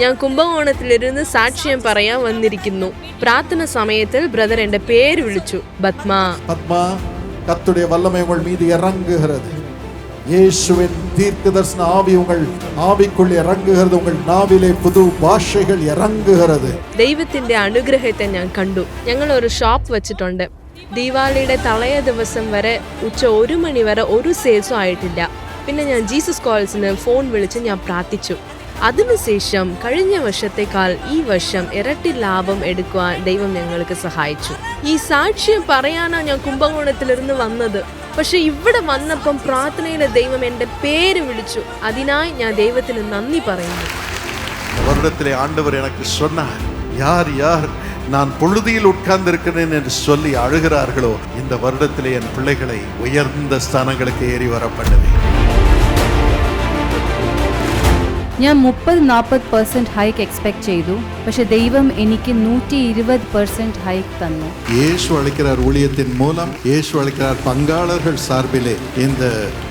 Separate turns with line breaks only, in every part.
ഞാൻ കുംഭകോണത്തിലിരുന്ന് സാക്ഷ്യം പറയാൻ വന്നിരിക്കുന്നു പ്രാർത്ഥന സമയത്തിൽ ബ്രദർ എന്റെ പേര് വിളിച്ചു പത്മ
பத்மா கத்துடைய வல்லமை உங்கள் மீது இறங்குகிறது இயேசுவின் தீர்க்க தரிசன ஆவி உங்கள் ஆவிக்குள் இறங்குகிறது உங்கள் நாவிலே புது பாஷைகள் இறங்குகிறது
ദൈവത്തിന്റെ അനുഗ്രഹത്തെ ഞാൻ കണ്ടു ഞങ്ങൾ ഒരു ഷോപ്പ് വെച്ചിട്ടുണ്ട് ദീപാവലിയുടെ തളയ ദിവസം വരെ ഉച്ച ഒരു മണി വരെ ഒരു സെയിൽസും ആയിട്ടില്ല പിന്നെ ഞാൻ ജീസസ് കോൾസിന് ഫോൺ വിളിച്ച് ഞാൻ പ്രാർത്ഥിച്ചു അതിനുശേഷം കഴിഞ്ഞ വർഷത്തേക്കാൾ ഈ വർഷം ഇരട്ടി ലാഭം എടുക്കുവാൻ ദൈവം ഞങ്ങൾക്ക് സഹായിച്ചു ഈ സാക്ഷ്യം പറയാനാ ഞാൻ കുംഭകോണത്തിലിരുന്ന് വന്നത് പക്ഷെ ഇവിടെ വന്നപ്പം പ്രാർത്ഥനയിലെ ദൈവം എൻ്റെ പേര് വിളിച്ചു അതിനായി ഞാൻ ദൈവത്തിന് നന്ദി പറയുന്നു
இந்த வருடத்திலே ஆண்டவர் எனக்கு சொன்னார் யார் யார் நான் பொழுதியில் உட்கார்ந்திருக்கிறேன் என்று சொல்லி அழுகிறார்களோ இந்த வருடத்திலே என் பிள்ளைகளை உயர்ந்த ஸ்தானங்களுக்கு ஏறி வர பண்ணுவேன்
ഞാൻ മുപ്പത് നാൽപ്പത് പെർസെൻറ്റ് ഹൈക്ക് എക്സ്പെക്ട് ചെയ്തു പക്ഷെ ദൈവം എനിക്ക് നൂറ്റി ഇരുപത് പെർസെൻറ്റ് ഹൈക്ക് തന്നു
இயேசு அழைக்கிறார் ஊழியத்தின் மூலம் இயேசு அழைக்கிறார் பங்காளர்கள் சார்பிலே இந்த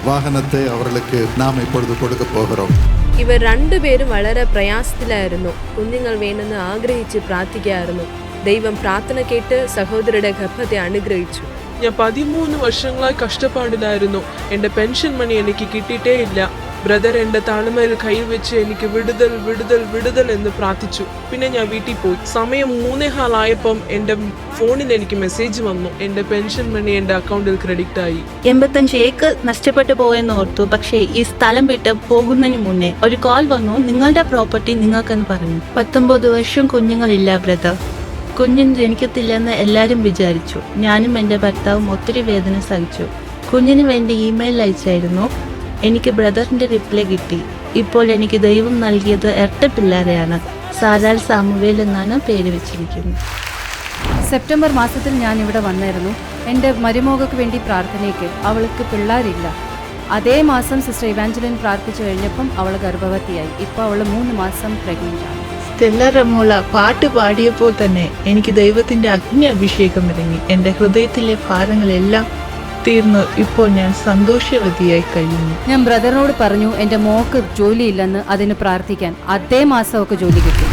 வாகனத்தை அவர்களுக்கு நாம் இப்பொழுது கொடுக்க போகிறோம்
ഇവർ രണ്ടുപേരും വളരെ പ്രയാസത്തിലായിരുന്നു കുഞ്ഞുങ്ങൾ വേണമെന്ന് ആഗ്രഹിച്ച് പ്രാർത്ഥിക്കായിരുന്നു ദൈവം പ്രാർത്ഥന കേട്ട് സഹോദരിയുടെ ഗർഭത്തെ അനുഗ്രഹിച്ചു
ഞാൻ പതിമൂന്ന് വർഷങ്ങളായി കഷ്ടപ്പാടിലായിരുന്നു എൻ്റെ പെൻഷൻ മണി എനിക്ക് കിട്ടിയിട്ടേ ഇല്ല ബ്രദർ എന്റെ തലമേൽ കൈവച്ച് എനിക്ക് വിടുതൽ വിടുതൽ വിടുതൽ എന്ന് പ്രാർത്ഥിച്ചു. പിന്നെ ഞാൻ വീട്ടിൽ പോയി. സമയം മൂന്നേഹാലായപ്പം എന്റെ ഫോണിൽ എനിക്ക് മെസ്സേജ് വന്നു. എന്റെ പെൻഷൻ മണി എന്റെ അക്കൗണ്ടിൽ ക്രെഡിറ്റ് ആയി.
എൺപത്തഞ്ച് ഏക്കർ നഷ്ടപ്പെട്ടു പോയെന്ന് ഓർത്തു. പക്ഷേ ഈ സ്ഥലം വിട്ട് പോകുന്നതിന് മുന്നേ ഒരു കോൾ വന്നു. നിങ്ങളുടെ പ്രോപ്പർട്ടി നിങ്ങൾക്കെന്ന് പറഞ്ഞു. പത്തൊമ്പത് വർഷം കുഞ്ഞുങ്ങളില്ല ബ്രദർ കുഞ്ഞിന് ജനിക്കത്തില്ലെന്ന് എല്ലാവരും വിചാരിച്ചു. ഞാനും എന്റെ ഭർത്താവും ഒത്തിരി വേദന സഹിച്ചു. കുഞ്ഞിന് വേണ്ടി ഇമെയിൽ അയച്ചായിരുന്നു. എനിക്ക് ബ്രദറിന്റെ റിപ്ലൈ കിട്ടി. ഇപ്പോൾ എനിക്ക് ദൈവം നൽകിയത് ഇരട്ട പിള്ളേരെയാണ്. സാരാൽ സാമുവേൽ എന്നാണ് പേര് വെച്ചിരിക്കുന്നത്.
സെപ്റ്റംബർ മാസത്തിൽ ഞാൻ ഇവിടെ വന്നായിരുന്നു. എന്റെ മരുമോകൾക്ക് വേണ്ടി പ്രാർത്ഥനയ്ക്ക്. അവൾക്ക് പിള്ളേരില്ല. അതേ മാസം സിസ്റ്റർ ഇവാഞ്ചലിൻ പ്രാർത്ഥിച്ചു കഴിഞ്ഞപ്പം അവൾ ഗർഭവതിയായി. ഇപ്പോൾ അവൾ മൂന്ന് മാസം പ്രഗ്നന്റ് ആണ്.
സ്റ്റെല്ല റമോള പാട്ട് പാടിയപ്പോൾ തന്നെ എനിക്ക് ദൈവത്തിന്റെ അഗ്നി അഭിഷേകം ഇറങ്ങി. എന്റെ ഹൃദയത്തിലെ ഭാരങ്ങളെല്ലാം തീർന്നു ഇപ്പോൾ ഞാൻ സന്തോഷവതിയായി കഴിയുന്നു
ഞാൻ ബ്രദറിനോട് പറഞ്ഞു എന്റെ മോക്ക് ജോലിയില്ലെന്ന് അതിന് പ്രാർത്ഥിക്കാൻ. അതേ മാസമൊക്കെ ജോലി കിട്ടി.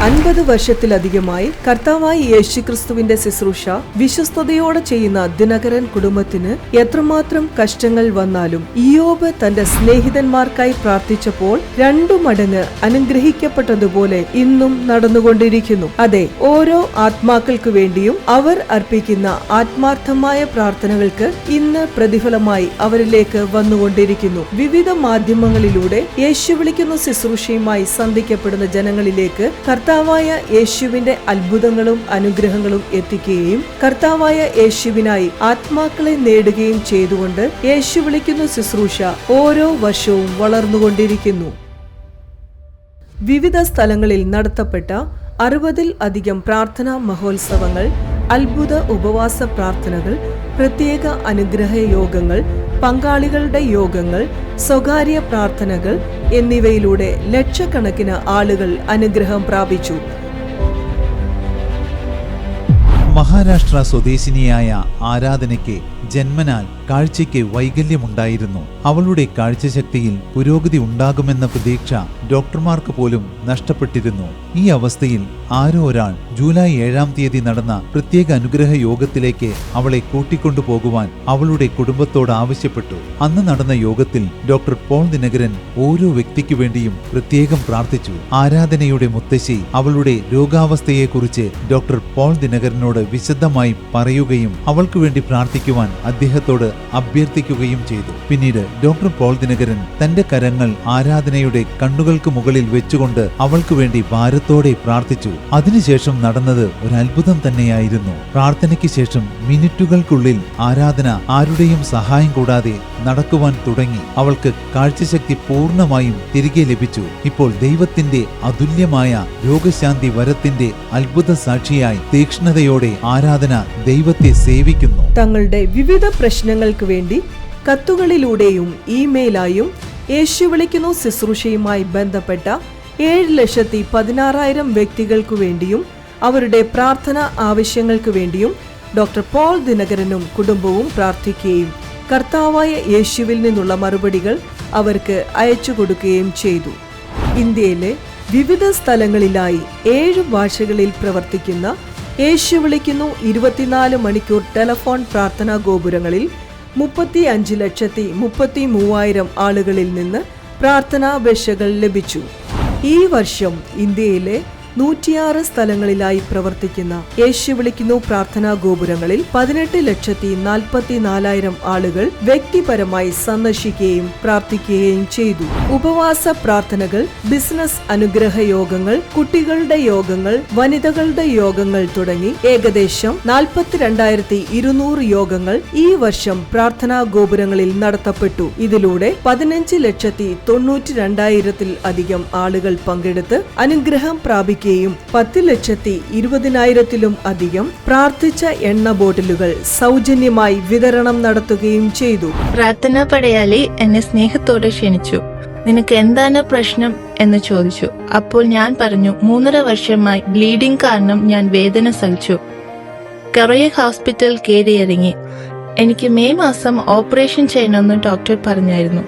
അൻപത് വർഷത്തിലധികമായി കർത്താവായി യേശുക്രിസ്തുവിന്റെ ശുശ്രൂഷ വിശ്വസ്തയോടെ ചെയ്യുന്ന ദിനകരൻ കുടുംബത്തിന് എത്രമാത്രം കഷ്ടങ്ങൾ വന്നാലും ഇയോബ് തന്റെ സ്നേഹിതന്മാർക്കായി പ്രാർത്ഥിച്ചപ്പോൾ രണ്ടു മടങ്ങ് അനുഗ്രഹിക്കപ്പെട്ടതുപോലെ ഇന്നും നടന്നുകൊണ്ടിരിക്കുന്നു. അതെ ഓരോ ആത്മാക്കൾക്കു വേണ്ടിയും അവർ അർപ്പിക്കുന്ന ആത്മാർത്ഥമായ പ്രാർത്ഥനകൾക്ക് ഇന്ന് പ്രതിഫലമായി അവരിലേക്ക് വന്നുകൊണ്ടിരിക്കുന്നു. വിവിധ മാധ്യമങ്ങളിലൂടെ യേശു വിളിക്കുന്ന ശുശ്രൂഷയുമായി സന്ധിക്കപ്പെടുന്ന ജനങ്ങളിലേക്ക് കർത്താവായ യേശുവിന്റെ അത്ഭുതങ്ങളും അനുഗ്രഹങ്ങളും എത്തിക്കുകയും കർത്താവായ യേശുവിനായി ആത്മാക്കളെ നേടുകയും ചെയ്തുകൊണ്ട് യേശു വിളിക്കുന്ന ശുശ്രൂഷ ഓരോ വർഷവും വളർന്നുകൊണ്ടിരിക്കുന്നു. വിവിധ സ്ഥലങ്ങളിൽ നടത്തപ്പെട്ട അറുപതിൽ അധികം പ്രാർത്ഥനാ മഹോത്സവങ്ങൾ അത്ഭുത ഉപവാസ പ്രാർത്ഥനകൾ പ്രത്യേക അനുഗ്രഹ യോഗങ്ങൾ പങ്കാളികളുടെ യോഗങ്ങൾ സ്വകാര്യ പ്രാർത്ഥനകൾ എന്നിവയിലൂടെ ലക്ഷക്കണക്കിന് ആളുകൾ അനുഗ്രഹം പ്രാപിച്ചു.
മഹാരാഷ്ട്ര സ്വദേശിനിയായ ആരാധനയ്ക്ക് ജന്മനാൽ കാഴ്ചയ്ക്ക് വൈകല്യമുണ്ടായിരുന്നു. അവളുടെ കാഴ്ചശക്തിയിൽ പുരോഗതി ഉണ്ടാകുമെന്ന പ്രതീക്ഷ ഡോക്ടർമാർക്ക് പോലും നഷ്ടപ്പെട്ടിരുന്നു. ഈ അവസ്ഥയിൽ ആരോ ഒരാൾ ജൂലൈ ഏഴാം തീയതി നടന്ന പ്രത്യേക അനുഗ്രഹ യോഗത്തിലേക്ക് അവളെ കൂട്ടിക്കൊണ്ടുപോകുവാൻ അവളുടെ കുടുംബത്തോട് ആവശ്യപ്പെട്ടു. അന്ന് നടന്ന യോഗത്തിൽ ഡോക്ടർ പോൾ ദിനകരൻ ഓരോ വ്യക്തിക്കു വേണ്ടിയും പ്രത്യേകം പ്രാർത്ഥിച്ചു. ആരാധനയുടെ മുത്തശ്ശി അവളുടെ രോഗാവസ്ഥയെക്കുറിച്ച് ഡോക്ടർ പോൾ ദിനകരനോട് വിശദമായി പറയുകയും അവൾക്കു വേണ്ടി പ്രാർത്ഥിക്കുവാൻ അദ്ദേഹത്തോട് അഭ്യർത്ഥിക്കുകയും ചെയ്തു. പിന്നീട് ഡോക്ടർ പോൾ ദിനകരൻ തന്റെ കരങ്ങൾ ആരാധനയുടെ കണ്ണുകൾക്ക് മുകളിൽ വെച്ചുകൊണ്ട് അവൾക്ക് വേണ്ടി ഭാരത്തോടെ പ്രാർത്ഥിച്ചു. അതിനുശേഷം നടന്നത് ഒരു അത്ഭുതം തന്നെയായിരുന്നു. പ്രാർത്ഥനയ്ക്ക് ശേഷം മിനിറ്റുകൾക്കുള്ളിൽ ആരാധന ആരുടെയും സഹായം കൂടാതെ നടക്കുവാൻ തുടങ്ങി. അവൾക്ക് കാഴ്ചശക്തി പൂർണമായും തിരികെ ലഭിച്ചു. ഇപ്പോൾ ദൈവത്തിന്റെ അതുല്യമായ രോഗശാന്തി വരത്തിന്റെ അത്ഭുത സാക്ഷിയായി തീക്ഷ്ണതയോടെ ആരാധന ദൈവത്തെ സേവിക്കുന്നു.
തങ്ങളുടെ വിവിധ പ്രശ്നങ്ങൾക്ക് വേണ്ടി കത്തുകളിലൂടെയും ഇമെയിലായും യേശു വിളിക്കുന്നു ശുശ്രൂഷയുമായി ബന്ധപ്പെട്ട ഏഴ് ലക്ഷത്തി പതിനാറായിരം വ്യക്തികൾക്കു വേണ്ടിയും അവരുടെ പ്രാർത്ഥന ആവശ്യങ്ങൾക്ക് വേണ്ടിയും ഡോക്ടർ പോൾ ദിനകരനും കുടുംബവും പ്രാർത്ഥിക്കുകയും കർത്താവായ യേശുവിൽ നിന്നുള്ള മറുപടികൾ അവർക്ക് അയച്ചു കൊടുക്കുകയും ചെയ്തു. ഇന്ത്യയിലെ വിവിധ സ്ഥലങ്ങളിലായി ഏഴ് ഭാഷകളിൽ പ്രവർത്തിക്കുന്ന യേശു വിളിക്കുന്നു ഇരുപത്തിനാല് മണിക്കൂർ ടെലഫോൺ പ്രാർത്ഥനാ ഗോപുരങ്ങളിൽ മുപ്പത്തി അഞ്ച് ലക്ഷത്തി മുപ്പത്തി മൂവായിരം ആളുകളിൽ നിന്ന് പ്രാർത്ഥനാപേക്ഷകൾ ലഭിച്ചു. ഈ വർഷം ഇന്ത്യയിലെ നൂറ്റിയാറ് സ്ഥലങ്ങളിലായി പ്രവർത്തിക്കുന്ന യേശു വിളിക്കുന്നു പ്രാർത്ഥനാ ഗോപുരങ്ങളിൽ പതിനെട്ട് ലക്ഷത്തി നാൽപ്പത്തി നാലായിരം ആളുകൾ വ്യക്തിപരമായി സന്ദർശിക്കുകയും പ്രാർത്ഥിക്കുകയും ചെയ്തു. ഉപവാസ പ്രാർത്ഥനകൾ ബിസിനസ് അനുഗ്രഹ യോഗങ്ങൾ കുട്ടികളുടെ യോഗങ്ങൾ വനിതകളുടെ യോഗങ്ങൾ തുടങ്ങി ഏകദേശം നാൽപ്പത്തിരണ്ടായിരത്തി ഇരുന്നൂറ് യോഗങ്ങൾ ഈ വർഷം പ്രാർത്ഥനാ ഗോപുരങ്ങളിൽ നടത്തപ്പെട്ടു. ഇതിലൂടെ പതിനഞ്ച് ലക്ഷത്തി തൊണ്ണൂറ്റി രണ്ടായിരത്തിൽ അധികം ആളുകൾ പങ്കെടുത്ത് അനുഗ്രഹം പ്രാപിക്കുകയും പത്ത് ലക്ഷത്തി ഇരുപതിനായിരത്തിലും അധികം പ്രാർത്ഥിച്ച എണ്ണ ബോട്ടിലുകൾ സൗജന്യമായി വിതരണം നടത്തുകയും ചെയ്തു.
പ്രാർത്ഥനാ പടയാളി എന്നെ സ്നേഹത്തോടെ ക്ഷണിച്ചു. നിനക്ക് എന്താണ് പ്രശ്നം? എന്ന് ചോദിച്ചു. അപ്പോൾ ഞാൻ പറഞ്ഞു മൂന്നര വർഷമായി ബ്ലീഡിംഗ് കാരണം ഞാൻ വേദന സഹിച്ചു. കറയ ഹോസ്പിറ്റൽ കയറിയിറങ്ങി. എനിക്ക് മെയ് മാസം ഓപ്പറേഷൻ ചെയ്യണമെന്ന് ഡോക്ടർ പറഞ്ഞായിരുന്നു.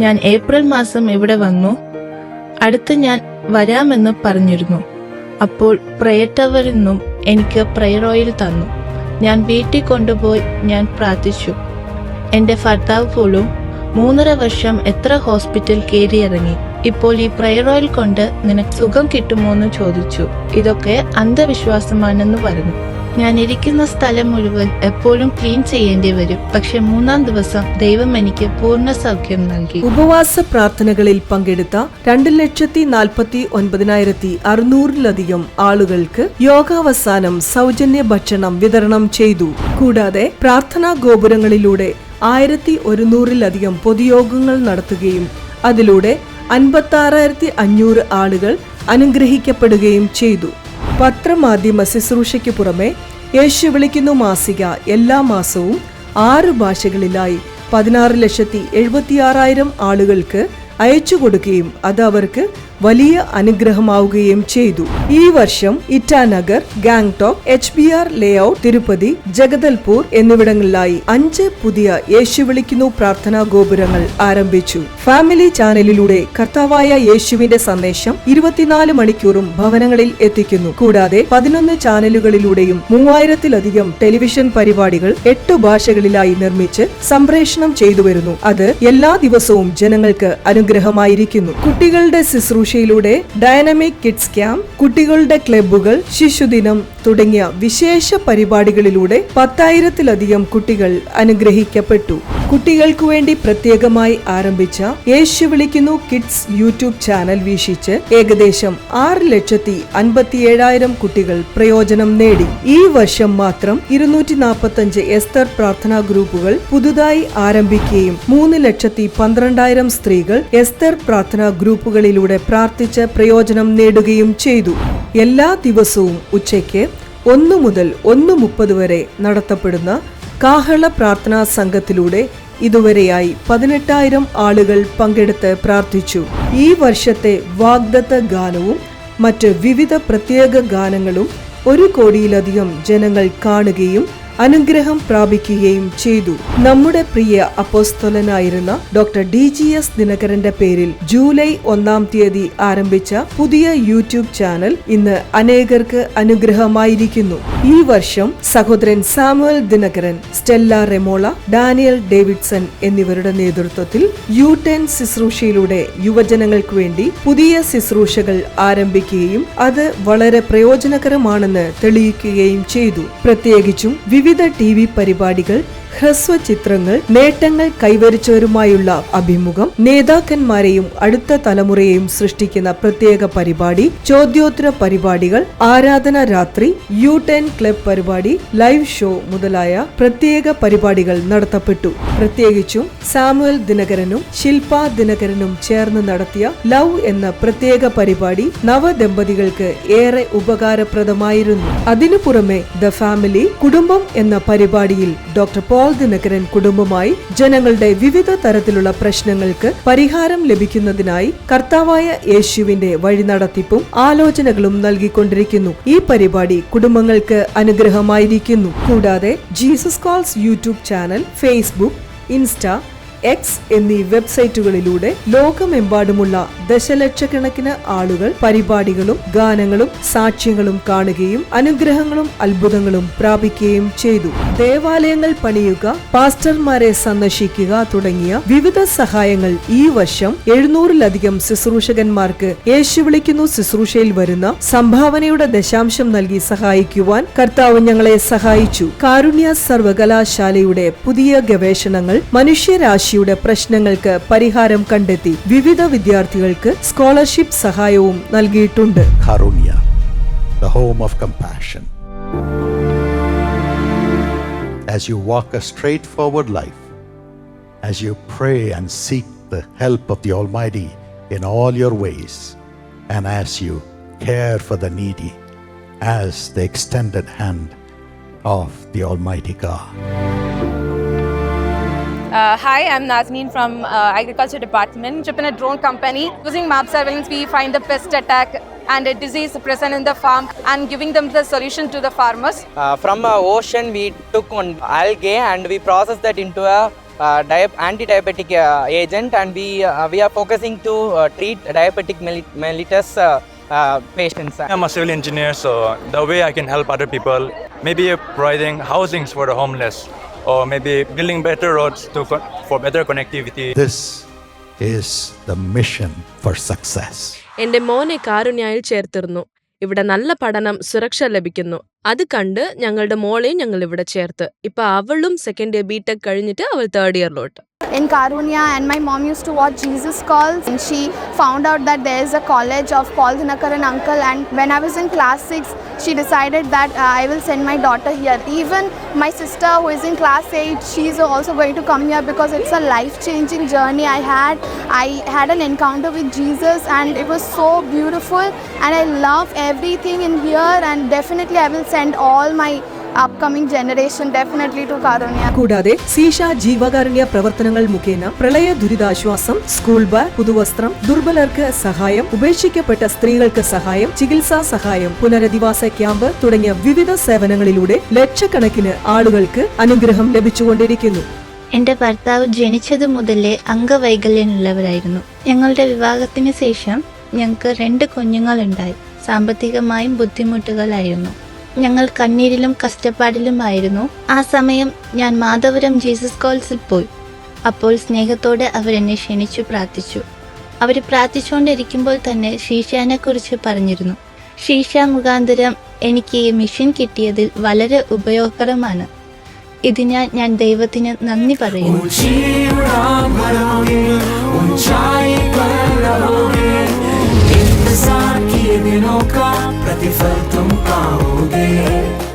ഞാൻ ഏപ്രിൽ മാസം ഇവിടെ വന്നു. അടുത്ത് ഞാൻ വരാമെന്ന് പറഞ്ഞിരുന്നു. അപ്പോൾ പ്രയർ നിന്നും എനിക്ക് പ്രയർ ഓയിൽ തന്നു. ഞാൻ വീട്ടിൽ കൊണ്ടുപോയി ഞാൻ പ്രാർത്ഥിച്ചു. എന്റെ ഭർത്താവ് പോലും മൂന്നര വർഷം എത്ര ഹോസ്പിറ്റൽ കയറിയിറങ്ങി ഇപ്പോൾ ഈ പ്രയർ ഓയിൽ കൊണ്ട് നിനക്ക് സുഖം കിട്ടുമോ എന്ന് ചോദിച്ചു. ഇതൊക്കെ അന്ധവിശ്വാസമാണെന്ന് പറഞ്ഞു. ഞാൻ ഇരിക്കുന്ന സ്ഥലം മുഴുവൻ എപ്പോഴും ക്ലീൻ ചെയ്യേണ്ടി വരും. പക്ഷെ മൂന്നാം ദിവസം ദൈവം എനിക്ക് പൂർണ സൗഖ്യം നൽകി.
ഉപവാസ പ്രാർത്ഥനകളിൽ പങ്കെടുത്ത രണ്ട് ലക്ഷത്തി നാൽപ്പത്തി ഒൻപതിനായിരത്തി അറുന്നൂറിലധികം ആളുകൾക്ക് യോഗാവസാനം സൗജന്യ ഭക്ഷണം വിതരണം ചെയ്തു. കൂടാതെ പ്രാർത്ഥനാ ഗോപുരങ്ങളിലൂടെ ആയിരത്തി ഒരുന്നൂറിലധികം പൊതുയോഗങ്ങൾ നടത്തുകയും അതിലൂടെ അൻപത്തി ആറായിരത്തി അഞ്ഞൂറ് ആളുകൾ അനുഗ്രഹിക്കപ്പെടുകയും ചെയ്തു. പത്രമാധ്യമ ശുശ്രൂഷയ്ക്ക് പുറമെ യേശു വിളിക്കുന്നു മാസിക എല്ലാ മാസവും ആറ് ഭാഷകളിലായി പതിനാറ് ലക്ഷത്തി എഴുപത്തിയാറായിരം ആളുകൾക്ക് അയച്ചു കൊടുക്കുകയും അത് അവർക്ക് വലിയ അനുഗ്രഹമാവുകയും ചെയ്തു. ഈ വർഷം Itanagar Gangtok H B R layout Tirupati Jagdalpur എന്നിവിടങ്ങളിലായി അഞ്ച് പുതിയ യേശു വിളിക്കുന്നു പ്രാർത്ഥനാ ഗോപുരങ്ങൾ ആരംഭിച്ചു. ഫാമിലി ചാനലിലൂടെ കർത്താവായ യേശുവിന്റെ സന്ദേശം ഇരുപത്തിനാല് മണിക്കൂറും ഭവനങ്ങളിൽ എത്തിക്കുന്നു. കൂടാതെ പതിനൊന്ന് ചാനലുകളിലൂടെയും മൂവായിരത്തിലധികം ടെലിവിഷൻ പരിപാടികൾ എട്ട് ഭാഷകളിലായി നിർമ്മിച്ച് സംപ്രേഷണം ചെയ്തു വരുന്നു. അത് എല്ലാ ദിവസവും ജനങ്ങൾക്ക് അനുഗ്രഹമായിരിക്കുന്നു കുട്ടികളുടെ ശുശ്രൂഷയിലൂടെ ഡൈനാമിക് കിഡ്സ് ക്യാമ്പ് കുട്ടികളുടെ ക്ലബ്ബുകൾ ശിശുദിനം തുടങ്ങിയ വിശേഷ പരിപാടികളിലൂടെ പത്തായിരത്തിലധികം കുട്ടികൾ അനുഗ്രഹിക്കപ്പെട്ടു. കുട്ടികൾക്കു വേണ്ടി പ്രത്യേകമായി ആരംഭിച്ച യേശു വിളിക്കുന്നു കിഡ്സ് യൂട്യൂബ് ചാനൽ വീക്ഷിച്ച് ഏകദേശം ആറ് ലക്ഷത്തി അൻപത്തിയേഴായിരം കുട്ടികൾ പ്രയോജനം നേടി. ഈ വർഷം മാത്രം ഇരുന്നൂറ്റി നാൽപ്പത്തഞ്ച് എസ്തർ പ്രാർത്ഥനാ ഗ്രൂപ്പുകൾ പുതുതായി ആരംഭിക്കുകയും മൂന്ന് ലക്ഷത്തി പന്ത്രണ്ടായിരം സ്ത്രീകൾ എസ്തർ പ്രാർത്ഥനാ ഗ്രൂപ്പുകളിലൂടെ പ്രാർത്ഥിച്ച് പ്രയോജനം നേടുകയും ചെയ്തു. എല്ലാ ദിവസവും ഉച്ചയ്ക്ക് ഒന്ന് മുതൽ ഒന്ന് മുപ്പത് വരെ നടത്തപ്പെടുന്ന കാഹള പ്രാർത്ഥനാ സംഘത്തിലൂടെ ഇതുവരെയായി പതിനെട്ടായിരം ആളുകൾ പങ്കെടുത്ത് പ്രാർത്ഥിച്ചു. ഈ വർഷത്തെ വാഗ്ദത്ത ഗാനവും മറ്റ് വിവിധ പ്രത്യേക ഗാനങ്ങളും ഒരു കോടിയിലധികം ജനങ്ങൾ കാണുകയും അനുഗ്രഹം പ്രാപിക്കുകയും ചെയ്തു. നമ്മുടെ പ്രിയ അപ്പോസ്തലനായിരുന്ന ഡോക്ടർ ഡി ജി എസ് ദിനകരന്റെ പേരിൽ ജൂലൈ ഒന്നാം തീയതി ആരംഭിച്ച പുതിയ യൂട്യൂബ് ചാനൽ ഇന്ന് അനേകർക്ക് അനുഗ്രഹമായിരിക്കുന്നു. ഈ വർഷം സഹോദരൻ Samuel Dinakaran Stella Remola Daniel Davidson എന്നിവരുടെ നേതൃത്വത്തിൽ യു ടെൻ ശുശ്രൂഷയിലൂടെ യുവജനങ്ങൾക്ക് വേണ്ടി പുതിയ ശുശ്രൂഷകൾ ആരംഭിക്കുകയും അത് വളരെ പ്രയോജനകരമാണെന്ന് തെളിയിക്കുകയും ചെയ്തു. പ്രത്യേകിച്ചും ടി വി പരിപാടികൾ ഹ്രസ്വചിത്രങ്ങൾ നേട്ടങ്ങൾ കൈവരിച്ചവരുമായുള്ള അഭിമുഖം നേതാക്കന്മാരെയും അടുത്ത തലമുറയെയും സൃഷ്ടിക്കുന്ന പ്രത്യേക പരിപാടി ചോദ്യോത്തര പരിപാടികൾ ആരാധന രാത്രി യു ടെൻ ക്ലബ് പരിപാടി ലൈവ് ഷോ മുതലായ പ്രത്യേക പരിപാടികൾ നടത്തപ്പെട്ടു. പ്രത്യേകിച്ചും സാമുവൽ ദിനകരനും ശില്പ ദിനകരനും ചേർന്ന് നടത്തിയ ലവ് എന്ന പ്രത്യേക പരിപാടി നവദമ്പതികൾക്ക് ഏറെ ഉപകാരപ്രദമായിരുന്നു. അതിനു പുറമെ ദ ഫാമിലി കുടുംബം എന്ന പരിപാടിയിൽ ഡോക്ടർ പോൾ ദിനകരൻ കുടുംബമായി ജനങ്ങളുടെ വിവിധ തരത്തിലുള്ള പ്രശ്നങ്ങൾക്ക് പരിഹാരം ലഭിക്കുന്നതിനായി കർത്താവായ യേശുവിന്റെ വഴിനടത്തിപ്പും ആലോചനകളും നൽകിക്കൊണ്ടിരിക്കുന്നു. ഈ പരിപാടി കുടുംബങ്ങൾക്ക് അനുഗ്രഹമായിരിക്കുന്നു. കൂടാതെ Jesus calls YouTube channel Facebook Insta X എന്നീ വെബ്സൈറ്റുകളിലൂടെ ലോകമെമ്പാടുമുള്ള ദശലക്ഷക്കണക്കിന് ആളുകൾ പരിപാടികളും ഗാനങ്ങളും സാക്ഷ്യങ്ങളും കാണുകയും അനുഗ്രഹങ്ങളും അത്ഭുതങ്ങളും പ്രാപിക്കുകയും ചെയ്തു. ദേവാലയങ്ങൾ പണിയുക പാസ്റ്റർമാരെ സന്ദർശിക്കുക തുടങ്ങിയ വിവിധ സഹായങ്ങൾ ഈ വർഷം എഴുന്നൂറിലധികം ശുശ്രൂഷകന്മാർക്ക് യേശു വിളിക്കുന്നു ശുശ്രൂഷയിൽ വരുന്ന സംഭാവനയുടെ ദശാംശം നൽകി സഹായിക്കുവാൻ കർത്താവ് ഞങ്ങളെ സഹായിച്ചു. കാരുണ്യ സർവകലാശാലയുടെ പുതിയ ഗവേഷണങ്ങൾ മനുഷ്യരാശിയുടെ പ്രശ്നങ്ങൾക്ക് പരിഹാരം കണ്ടെത്തി വിവിധ വിദ്യാർത്ഥികൾക്ക് സ്കോളർഷിപ്പ് സഹായവും നൽകിയിട്ടുണ്ട്
the home of compassion. As you walk a straightforward life, as you pray and seek the help of the Almighty in all your ways, and as you care for the needy as the extended hand of the Almighty God.
Uh, hi, I'm Nazneen from uh, Agriculture Department. Trip in a drone company. Using map surveillance, we find the pest attack and a disease present in the farm and giving them the solution to the farmers.
Uh, from uh, ocean, we took one algae and we processed that into a uh, dia- anti-diabetic uh, agent, and we uh, we are focusing to uh, treat diabetic melli- mellitus uh, uh, patients.
I'm a civil engineer, so the way I can help other people, maybe providing housings for the homeless, or maybe building better roads to con- for better connectivity.
This is the mission for success.
എന്റെ മോനെ കാരുണ്യായിൽ ചേർത്തിരുന്നു ഇവിടെ നല്ല പഠനം സുരക്ഷ ലഭിക്കുന്നു അത് കണ്ട് ഞങ്ങളുടെ മോളെയും ഞങ്ങൾ ഇവിടെ ചേർത്ത് ഇപ്പൊ അവളും സെക്കൻഡ് ഇയർ ബിടെക് കഴിഞ്ഞിട്ട് അവൾ തേർഡ് ഇയറിലോട്ട്
In Karunya, and my mom used to watch Jesus Calls, and she found out that there is a college of Paul Dhinakaran uncle. And when I was in class six, she decided that uh, I will send my daughter here. Even my sister, who is in class eight, she's also going to come here because it's a life-changing journey I had. I had an encounter with Jesus, and it was so beautiful. And I love everything in here, and definitely I will send all my upcoming generation definitely to Karunya.
കൂടാതെ സീഷ ജീവകാരുണ്യ പ്രവർത്തനങ്ങൾ മുഖേന പ്രളയ ദുരിതാശ്വാസം school bag പുതുവസ്ത്രം ദുർബലർക്ക് സഹായം ഉപേക്ഷിക്കപ്പെട്ട സ്ത്രീകൾക്ക് സഹായം ചികിത്സാ സഹായം പുനരധിവാസ ക്യാമ്പ് തുടങ്ങിയ വിവിധ സേവനങ്ങളിലൂടെ ലക്ഷക്കണക്കിന് ആളുകൾക്ക് അനുഗ്രഹം ലഭിച്ചുകൊണ്ടിരിക്കുന്നു.
എന്റെ ഭർത്താവ് ജനിച്ചതു മുതലേ അംഗവൈകല്യമുള്ളവരായിരുന്നു. ഞങ്ങളുടെ വിവാഹത്തിന് ശേഷം ഞങ്ങൾക്ക് രണ്ട് കുഞ്ഞുങ്ങളുണ്ടായി. സാമ്പത്തികമായും ബുദ്ധിമുട്ടുകളായിരുന്നു. ഞങ്ങൾ കണ്ണീരിലും കഷ്ടപ്പാടിലുമായിരുന്നു ആ സമയം ഞാൻ മാധവരം ജീസസ് കോൾസിൽ പോയി അപ്പോൾ സ്നേഹത്തോടെ അവരെന്നെ ക്ഷണിച്ചു പ്രാർത്ഥിച്ചു അവർ പ്രാർത്ഥിച്ചുകൊണ്ടിരിക്കുമ്പോൾ തന്നെ ഷീഷാനെ കുറിച്ച് പറഞ്ഞിരുന്നു ഷീഷ മുഖാന്തരം എനിക്ക് ഈ മിഷൻ കിട്ടിയതിൽ വളരെ ഉപയോഗകരമാണ് ഇതിനാൽ ഞാൻ ദൈവത്തിന് നന്ദി പറയുന്നു
ऊंचाई पर रहोगे इंतजार किए दिनों का प्रतिफल तुम पाओगे